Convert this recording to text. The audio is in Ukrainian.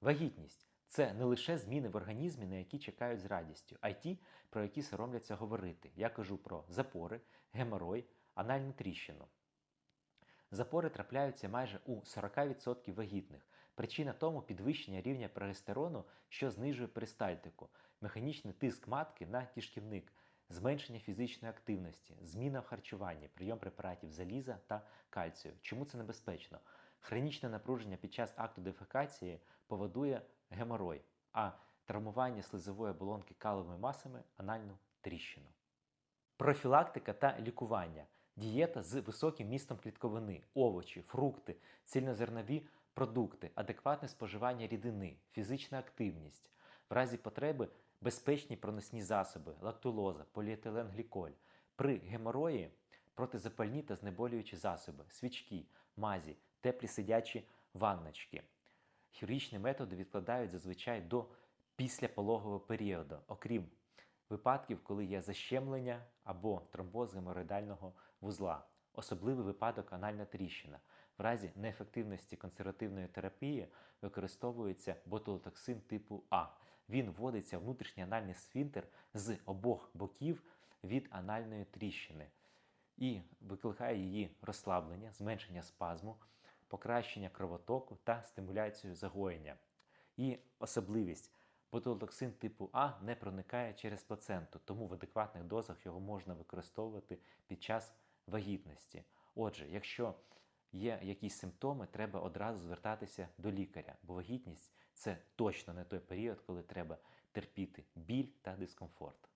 Вагітність це не лише зміни в організмі, на які чекають з радістю, а й ті, про які соромляться говорити. Я кажу про запори, геморой, анальну тріщину. Запори трапляються майже у 40% вагітних. Причина тому підвищення рівня прогестерону, що знижує перистальтику, механічний тиск матки на кишківник, зменшення фізичної активності, зміна в харчуванні, прийом препаратів заліза та кальцію. Чому це небезпечно? Хронічне напруження під час акту дефекації поводує геморой, а травмування слизової оболонки каловими масами анальну тріщину. Профілактика та лікування. Дієта з високим містом клітковини, овочі, фрукти, цільнозернові продукти, адекватне споживання рідини, фізична активність, в разі потреби безпечні проносні засоби, лактулоза, поліетиленгліколь. При геморої протизапальні та знеболюючі засоби, свічки, мазі, теплі сидячі ванночки. Хірургічні методи відкладають зазвичай до післяпологового періоду, окрім випадків, коли є защемлення або тромбоз геморроїдального вузла, особливий випадок анальна тріщина. В разі неефективності консервативної терапії використовується ботулотоксин типу А. Він вводиться в внутрішній анальний сфінктер з обох боків від анальної тріщини і викликає її розслаблення, зменшення спазму, покращення кровотоку та стимуляцію загоєння. І особливість ботулотоксин типу А не проникає через плаценту, тому в адекватних дозах його можна використовувати під час вагітності. Отже, якщо є якісь симптоми, треба одразу звертатися до лікаря, бо вагітність це точно не той період, коли треба терпіти біль та дискомфорт.